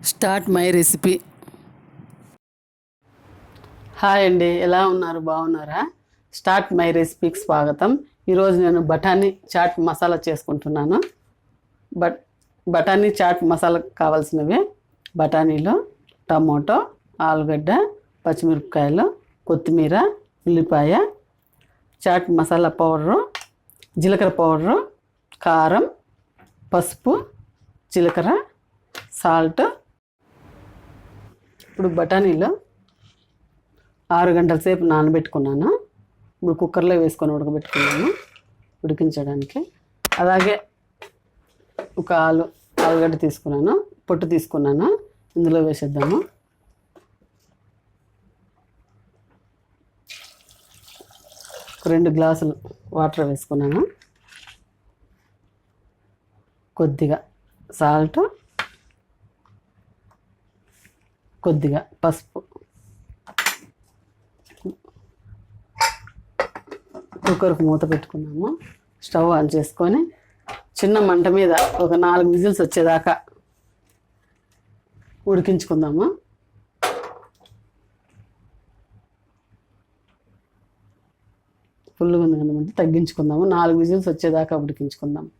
Start my recipe. Hi అండి ఎలా ఉన్నారు? బాగున్నారా? స్టార్ట్ మై రెసిపీకి స్వాగతం. ఈరోజు నేను బఠానీ చాట్ మసాలా చేసుకుంటున్నాను. బట్ బఠానీ చాట్ మసాలా కావాల్సినవి బఠానీలు టమోటో ఆలుగడ్డ పచ్చిమిరపకాయలు కొత్తిమీర ఉల్లిపాయ చాట్ మసాలా పౌడరు జీలకర్ర పౌడరు కారం పసుపు జీలకర్ర సాల్ట్ ఇప్పుడు బఠానీలో ఆరు గంటల సేపు నానబెట్టుకున్నాను? ఇప్పుడు కుక్కర్లో వేసుకొని ఉడకబెట్టుకున్నాను? ఉడికించడానికి. అలాగే ఒక ఆలు ఆలుగడ్డ తీసుకున్నాను? పొట్టు తీసుకున్నాను? ఇందులో వేసేద్దాము? రెండు గ్లాసులు వాటర్ వేసుకున్నాను? కొద్దిగా సాల్ట్ కొద్దిగా పసుపు. కుక్కర్కి మూత పెట్టుకున్నాము. స్టవ్ ఆన్ చేసుకొని చిన్న మంట మీద ఒక నాలుగు విజిల్స్ వచ్చేదాకా ఉడికించుకుందాము. ఫుల్గా ఉంది కదమంటే తగ్గించుకుందాము. నాలుగు విజిల్స్ వచ్చేదాకా ఉడికించుకుందాం.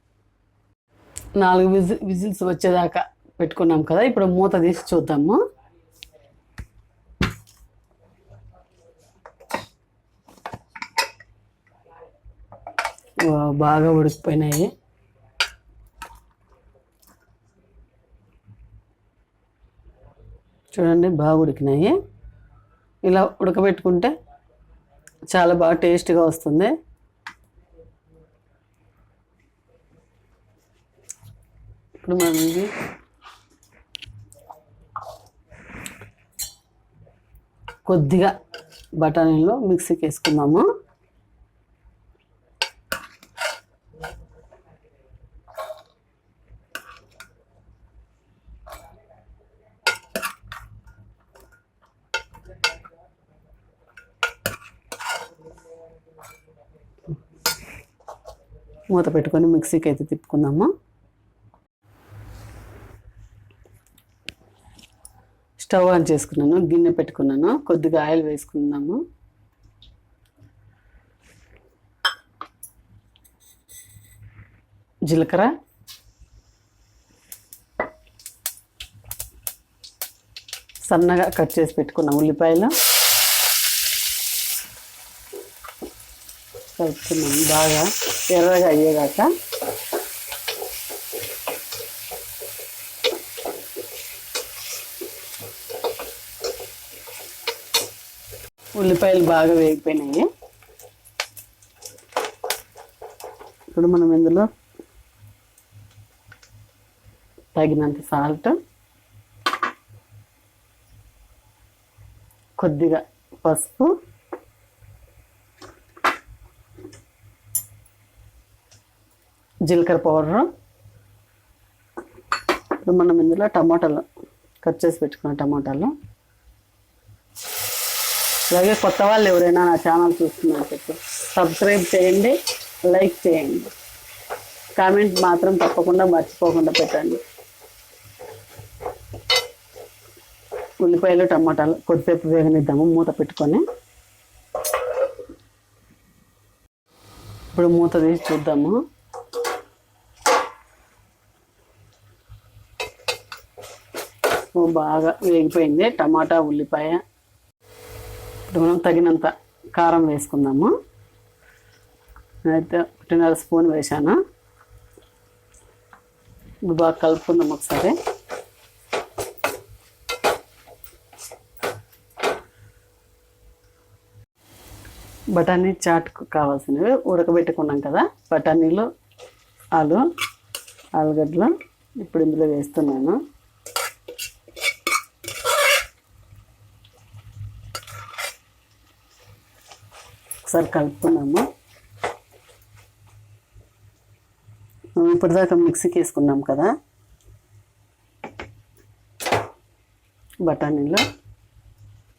నాలుగు విజి విజిల్స్ వచ్చేదాకా పెట్టుకున్నాం కదా. ఇప్పుడు మూత తీసి చూద్దాము. బాగా ఉడికిపోయినాయి. చూడండి బాగా ఉడికినాయి. ఇలా ఉడకబెట్టుకుంటే చాలా బాగా టేస్ట్గా వస్తుంది. ఇప్పుడు మనం ఇది కొద్దిగా బఠానీలో మిక్సీకి వేసుకున్నాము మూత పెట్టుకొని మిక్సీకి అయితే తిప్పుకుందాము? స్టవ్ ఆన్ చేసుకున్నాను గిన్నె పెట్టుకున్నాను కొద్దిగా ఆయిల్ వేసుకుందాము. జీలకర్ర. సన్నగా కట్ చేసి పెట్టుకున్న ఉల్లిపాయలు. కలుపుతున్నాము బాగా. ఎర్రగా అయ్యేదాకా ఉల్లిపాయలు బాగా వేగిపోయినాయి. ఇప్పుడు మనం ఇందులో తగినంత సాల్ట్ కొద్దిగా పసుపు జీలకర్ర పౌడరు. ఇప్పుడు మనం ఇందులో టమాటాలు కట్ చేసి పెట్టుకున్న టమాటాలు. అలాగే కొత్త వాళ్ళు ఎవరైనా నా ఛానల్ చూస్తున్నారు చెప్పి సబ్స్క్రైబ్ చేయండి లైక్ చేయండి. కామెంట్ మాత్రం తప్పకుండా మర్చిపోకుండా పెట్టండి. ఉల్లిపాయలు టమాటాలు కొద్దిసేపు వేగనిద్దాము మూత పెట్టుకొని. ఇప్పుడు మూత తీసి చూద్దాము. బాగా వేగిపోయింది. టమాటా ఉల్లిపాయ. ఇప్పుడు మనం తగినంత కారం వేసుకుందాము. నేనైతే ఒకటిన్నర స్పూన్ వేసాను ఇది బాగా కలుపుకుందాం ఒకసారి. బఠానీ చాట్కు కావాల్సినవి ఉడకబెట్టుకున్నాం కదా. బఠానీలు ఆలు ఆలుగడ్డలు ఇప్పుడు ఇందులో వేస్తున్నాను. ఒకసారి కలుపుకున్నాము ఇప్పటిదాకా మిక్సీకి వేసుకున్నాం కదా? బఠానీలు.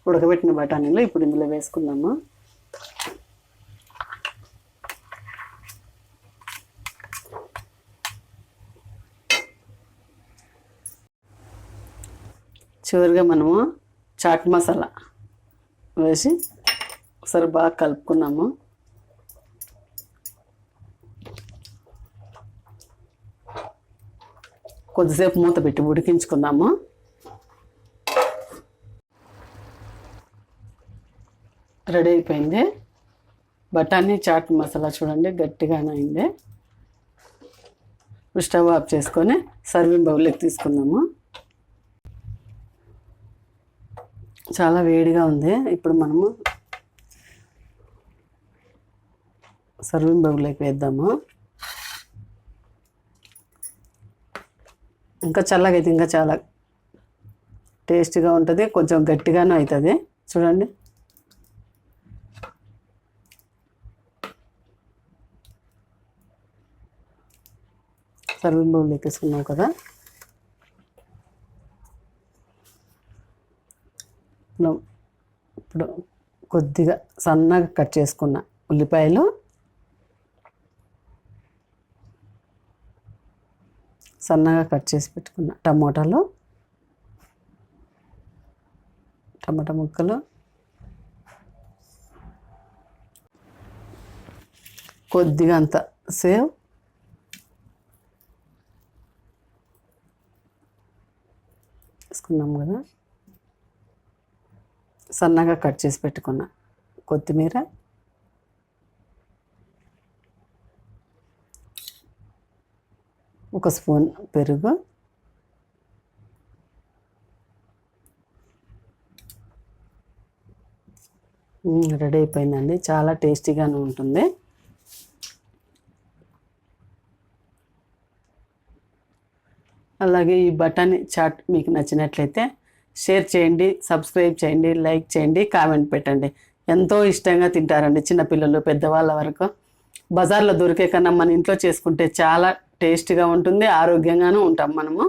ఉడకబెట్టిన బఠానీలు ఇప్పుడు ఇందులో వేసుకున్నాము చివరిగా మనము చాట్ మసాలా వేసి ఒకసారి బాగా కలుపుకున్నాము కొద్దిసేపు మూత పెట్టి ఉడికించుకున్నాము రెడీ అయిపోయింది. బఠానీ చాట్ మసాలా చూడండి గట్టిగానే అయింది. స్టవ్ ఆఫ్ చేసుకొని సర్వింగ్ బౌల్లోకి తీసుకుందాము. చాలా వేడిగా ఉంది. ఇప్పుడు మనము సర్వింగ్ బౌల్లోకి వేద్దాము. ఇంకా చల్లగా అయితే ఇంకా చాలా టేస్టీగా ఉంటుంది కొంచెం గట్టిగాను అవుతుంది. చూడండి. సర్వింగ్ బౌల్ ఎక్కేసుకున్నాం కదా. ఇప్పుడు కొద్దిగా సన్నగా కట్ చేసుకున్న ఉల్లిపాయలు సన్నగా కట్ చేసి పెట్టుకున్న టమోటాలు టమాటా ముక్కలు కొద్దిగా అంత సేవ్. వేసుకున్నాం కదా. సన్నగా కట్ చేసి పెట్టుకున్న కొత్తిమీర ఒక స్పూన్ పెరుగు. రెడీ అయిపోయిందండి. చాలా టేస్టీగానే ఉంటుంది. అలాగే ఈ బటన్ చాట్ మీకు నచ్చినట్లయితే షేర్ చేయండి సబ్స్క్రైబ్ చేయండి లైక్ చేయండి కామెంట్ పెట్టండి. ఎంతో ఇష్టంగా తింటారండి చిన్నపిల్లలు పెద్దవాళ్ళ వరకు. బజార్లో దొరికే కన్నా మన ఇంట్లో చేసుకుంటే చాలా టేస్టీగా ఉంటుంది ఆరోగ్యంగానూ ఉంటాం మనము.